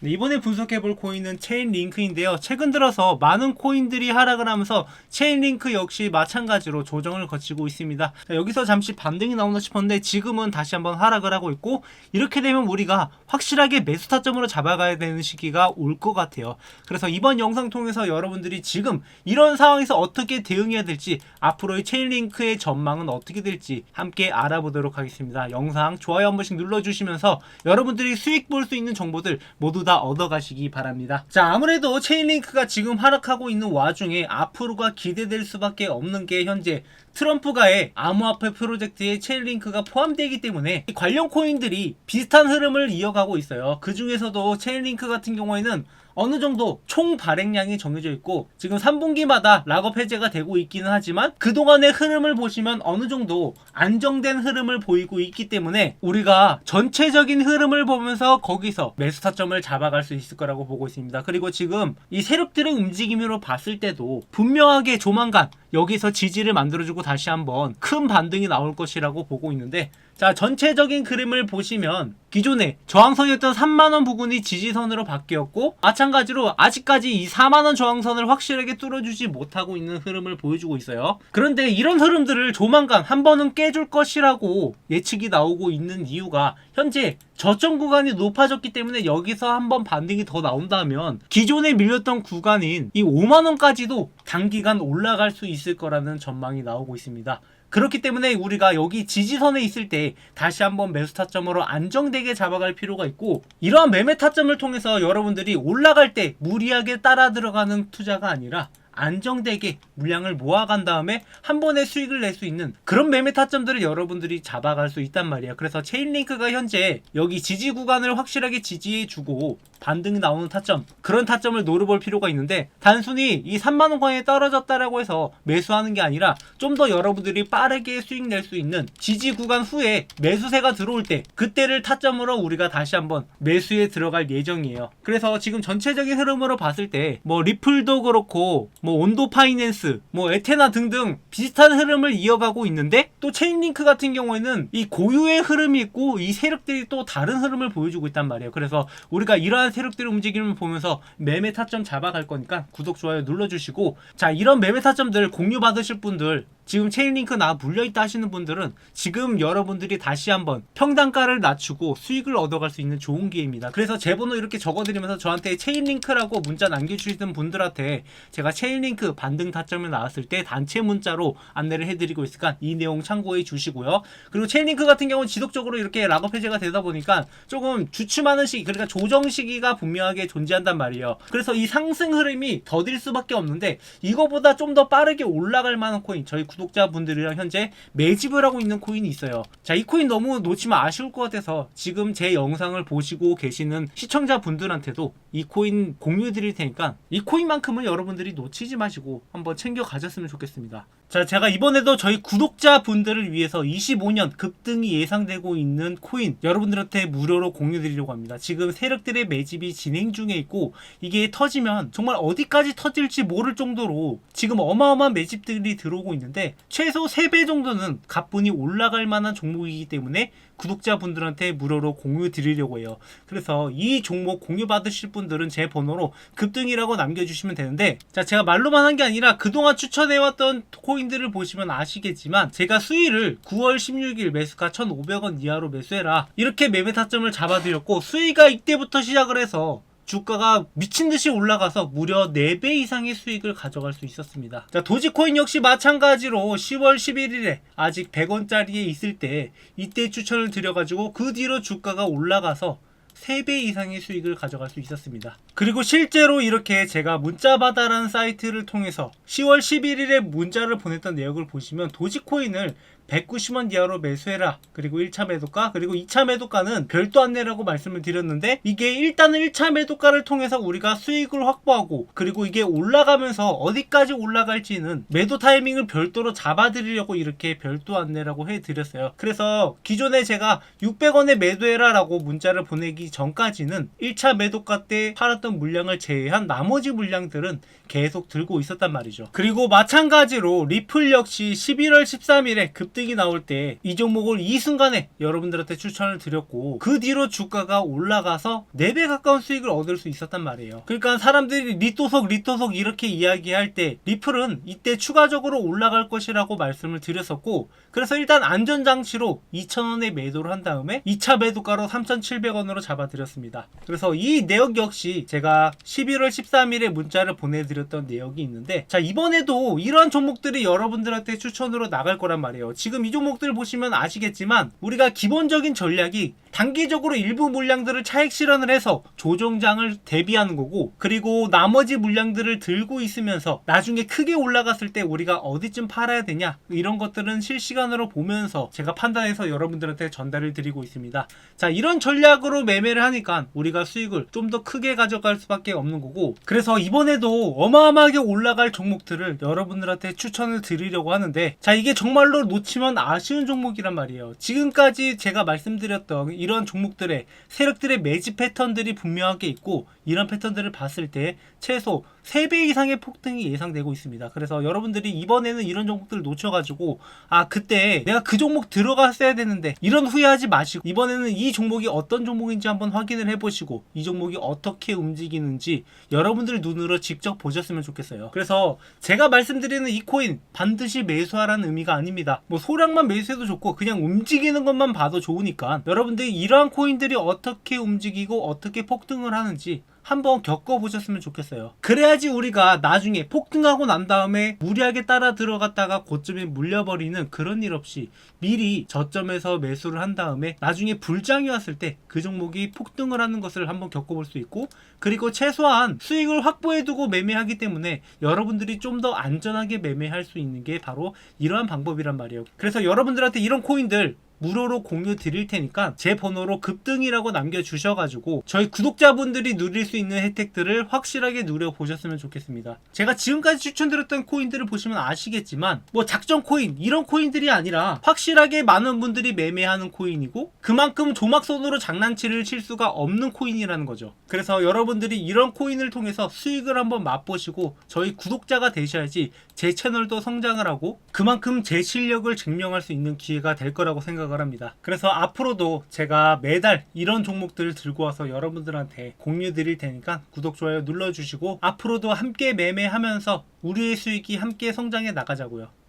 네, 이번에 분석해 볼 코인은 체인 링크인데요. 최근 들어서 많은 코인들이 하락을 하면서 체인 링크 역시 마찬가지로 조정을 거치고 있습니다. 자, 여기서 잠시 반등이 나오나 싶었는데 지금은 다시 한번 하락을 하고 있고 이렇게 되면 우리가 확실하게 매수 타점으로 잡아가야 되는 시기가 올 것 같아요. 그래서 이번 영상 통해서 여러분들이 지금 이런 상황에서 어떻게 대응해야 될지 앞으로의 체인 링크의 전망은 어떻게 될지 함께 알아보도록 하겠습니다. 영상 좋아요 한 번씩 눌러주시면서 여러분들이 수익 볼 수 있는 정보들 모두 다 얻어가시기 바랍니다. 자, 아무래도 체인링크가 지금 하락하고 있는 와중에 앞으로가 기대될 수밖에 없는 게 현재 트럼프가의 암호화폐 프로젝트에 체인링크가 포함되기 때문에 이 관련 코인들이 비슷한 흐름을 이어가고 있어요. 그 중에서도 체인링크 같은 경우에는 어느 정도 총 발행량이 정해져 있고 지금 3분기마다 락업 해제가 되고 있기는 하지만 그동안의 흐름을 보시면 어느 정도 안정된 흐름을 보이고 있기 때문에 우리가 전체적인 흐름을 보면서 거기서 매수 타점을 잡아갈 수 있을 거라고 보고 있습니다. 그리고 지금 이 세력들의 움직임으로 봤을 때도 분명하게 조만간 여기서 지지를 만들어주고 다시 한번 큰 반등이 나올 것이라고 보고 있는데 자 전체적인 그림을 보시면 기존에 저항선이었던 3만원 부근이 지지선으로 바뀌었고 마찬가지로 아직까지 이 4만원 저항선을 확실하게 뚫어주지 못하고 있는 흐름을 보여주고 있어요. 그런데 이런 흐름들을 조만간 한 번은 깨줄 것이라고 예측이 나오고 있는 이유가 현재 저점 구간이 높아졌기 때문에 여기서 한번 반등이 더 나온다면 기존에 밀렸던 구간인 이 5만원까지도 단기간 올라갈 수 있을 거라는 전망이 나오고 있습니다. 그렇기 때문에 우리가 여기 지지선에 있을 때 다시 한번 매수 타점으로 안정되게 잡아갈 필요가 있고 이러한 매매 타점을 통해서 여러분들이 올라갈 때 무리하게 따라 들어가는 투자가 아니라 안정되게 물량을 모아간 다음에 한 번에 수익을 낼 수 있는 그런 매매 타점들을 여러분들이 잡아갈 수 있단 말이에요. 그래서 체인링크가 현재 여기 지지 구간을 확실하게 지지해주고 반등이 나오는 타점 그런 타점을 노려볼 필요가 있는데 단순히 이 3만원권에 떨어졌다라고 해서 매수하는 게 아니라 좀 더 여러분들이 빠르게 수익 낼 수 있는 지지 구간 후에 매수세가 들어올 때 그때를 타점으로 우리가 다시 한번 매수에 들어갈 예정이에요. 그래서 지금 전체적인 흐름으로 봤을 때 뭐 리플도 그렇고 뭐 온도 파이낸스 뭐 에테나 등등 비슷한 흐름을 이어가고 있는데 또 체인링크 같은 경우에는 이 고유의 흐름이 있고 이 세력들이 또 다른 흐름을 보여주고 있단 말이에요. 그래서 우리가 이러한 세력들의 움직임을 보면서 매매 타점 잡아갈 거니까 구독 좋아요 눌러주시고. 자 이런 매매 타점들 공유 받으실 분들 지금 체인링크 나 물려있다 하시는 분들은 지금 여러분들이 다시 한번 평단가를 낮추고 수익을 얻어갈 수 있는 좋은 기회입니다. 그래서 제 번호 이렇게 적어드리면서 저한테 체인링크라고 문자 남겨주시는 분들한테 제가 체인링크 반등 타점이 나왔을 때 단체 문자로 안내를 해드리고 있으니까 이 내용 참고해 주시고요. 그리고 체인링크 같은 경우는 지속적으로 이렇게 락업 해제가 되다 보니까 조금 주춤하는 시기, 그러니까 조정 시기가 분명하게 존재한단 말이에요. 그래서 이 상승 흐름이 더딜 수밖에 없는데 이거보다 좀 더 빠르게 올라갈 만한 코인 저희 구독자분들이랑 현재 매집을 하고 있는 코인이 있어요. 자, 이 코인 너무 놓치면 아쉬울 것 같아서 지금 제 영상을 보시고 계시는 시청자분들한테도 이 코인 공유해 드릴 테니까 이 코인만큼은 여러분들이 놓치지 마시고 한번 챙겨 가셨으면 좋겠습니다. 자, 제가 이번에도 저희 구독자분들을 위해서 25년 급등이 예상되고 있는 코인 여러분들한테 무료로 공유 드리려고 합니다. 지금 세력들의 매집이 진행 중에 있고 이게 터지면 정말 어디까지 터질지 모를 정도로 지금 어마어마한 매집들이 들어오고 있는데 최소 3배 정도는 가뿐히 올라갈 만한 종목이기 때문에 구독자분들한테 무료로 공유 드리려고 해요. 그래서 이 종목 공유 받으실 분들은 제 번호로 급등이라고 남겨주시면 되는데 자 제가 말로만 한 게 아니라 그동안 추천해왔던 코인 들을 보시면 아시겠지만 제가 수위를 9월 16일 매수가 1,500원 이하로 매수해라 이렇게 매매 타점을 잡아드렸고 수위가 이때부터 시작을 해서 주가가 미친 듯이 올라가서 무려 4배 이상의 수익을 가져갈 수 있었습니다. 자, 도지코인 역시 마찬가지로 10월 11일에 아직 100원짜리에 있을 때 이때 추천을 드려가지고 그 뒤로 주가가 올라가서 3배 이상의 수익을 가져갈 수 있었습니다. 그리고 실제로 이렇게 제가 문자바다라는 사이트를 통해서 10월 11일에 문자를 보냈던 내역을 보시면 도지코인을 190원 이하로 매수해라. 그리고 1차 매도가, 그리고 2차 매도가는 별도 안내라고 말씀을 드렸는데, 이게 일단은 1차 매도가를 통해서 우리가 수익을 확보하고, 그리고 이게 올라가면서 어디까지 올라갈지는 매도 타이밍을 별도로 잡아드리려고 이렇게 별도 안내라고 해드렸어요. 그래서 기존에 제가 600원에 매도해라 라고 문자를 보내기 전까지는 1차 매도가 때 팔았던 물량을 제외한 나머지 물량들은 계속 들고 있었단 말이죠. 그리고 마찬가지로 리플 역시 11월 13일에 급 등이 나올 때 이 종목을 이 순간에 여러분들한테 추천을 드렸고 그 뒤로 주가가 올라가서 4배 가까운 수익을 얻을 수 있었단 말이에요. 그러니까 사람들이 리토속 리토속 이렇게 이야기할 때 리플은 이때 추가적으로 올라갈 것이라고 말씀을 드렸었고 그래서 일단 안전장치로 2,000원에 매도를 한 다음에 2차 매도가로 3,700원으로 잡아드렸습니다. 그래서 이 내역 역시 제가 11월 13일에 문자를 보내드렸던 내역이 있는데 자 이번에도 이런 종목들이 여러분들한테 추천으로 나갈 거란 말이에요. 지금 이 종목들 보시면 아시겠지만 우리가 기본적인 전략이 단기적으로 일부 물량들을 차익 실현을 해서 조정장을 대비하는 거고 그리고 나머지 물량들을 들고 있으면서 나중에 크게 올라갔을 때 우리가 어디쯤 팔아야 되냐 이런 것들은 실시간으로 보면서 제가 판단해서 여러분들한테 전달을 드리고 있습니다. 자 이런 전략으로 매매를 하니까 우리가 수익을 좀 더 크게 가져갈 수밖에 없는 거고 그래서 이번에도 어마어마하게 올라갈 종목들을 여러분들한테 추천을 드리려고 하는데 자 이게 정말로 놓치면 아쉬운 종목이란 말이에요. 지금까지 제가 말씀드렸던 이런 종목들의 세력들의 매집 패턴들이 분명하게 있고 이런 패턴들을 봤을 때 최소 3배 이상의 폭등이 예상되고 있습니다. 그래서 여러분들이 이번에는 이런 종목들을 놓쳐가지고 아 그때 내가 그 종목 들어갔어야 되는데 이런 후회하지 마시고 이번에는 이 종목이 어떤 종목인지 한번 확인을 해보시고 이 종목이 어떻게 움직이는지 여러분들 눈으로 직접 보셨으면 좋겠어요. 그래서 제가 말씀드리는 이 코인 반드시 매수하라는 의미가 아닙니다. 뭐 소량만 매수해도 좋고 그냥 움직이는 것만 봐도 좋으니까. 여러분들이 이러한 코인들이 어떻게 움직이고 어떻게 폭등을 하는지 한번 겪어보셨으면 좋겠어요. 그래야지 우리가 나중에 폭등하고 난 다음에 무리하게 따라 들어갔다가 고점에 물려버리는 그런 일 없이 미리 저점에서 매수를 한 다음에 나중에 불장이 왔을 때 그 종목이 폭등을 하는 것을 한번 겪어볼 수 있고 그리고 최소한 수익을 확보해두고 매매하기 때문에 여러분들이 좀 더 안전하게 매매할 수 있는 게 바로 이러한 방법이란 말이에요. 그래서 여러분들한테 이런 코인들 무료로 공유 드릴 테니까 제 번호로 급등이라고 남겨주셔가지고 저희 구독자분들이 누릴 수 있는 혜택들을 확실하게 누려보셨으면 좋겠습니다. 제가 지금까지 추천드렸던 코인들을 보시면 아시겠지만 뭐 작전 코인 이런 코인들이 아니라 확실하게 많은 분들이 매매하는 코인이고 그만큼 조막손으로 장난치를 칠 수가 없는 코인이라는 거죠. 그래서 여러분들이 이런 코인을 통해서 수익을 한번 맛보시고 저희 구독자가 되셔야지 제 채널도 성장을 하고 그만큼 제 실력을 증명할 수 있는 기회가 될 거라고 생각을 합니다. 그래서 앞으로도 제가 매달 이런 종목들을 들고 와서 여러분들한테 공유 드릴 테니까 구독, 좋아요 눌러주시고 앞으로도 함께 매매하면서 우리의 수익이 함께 성장해 나가자고요.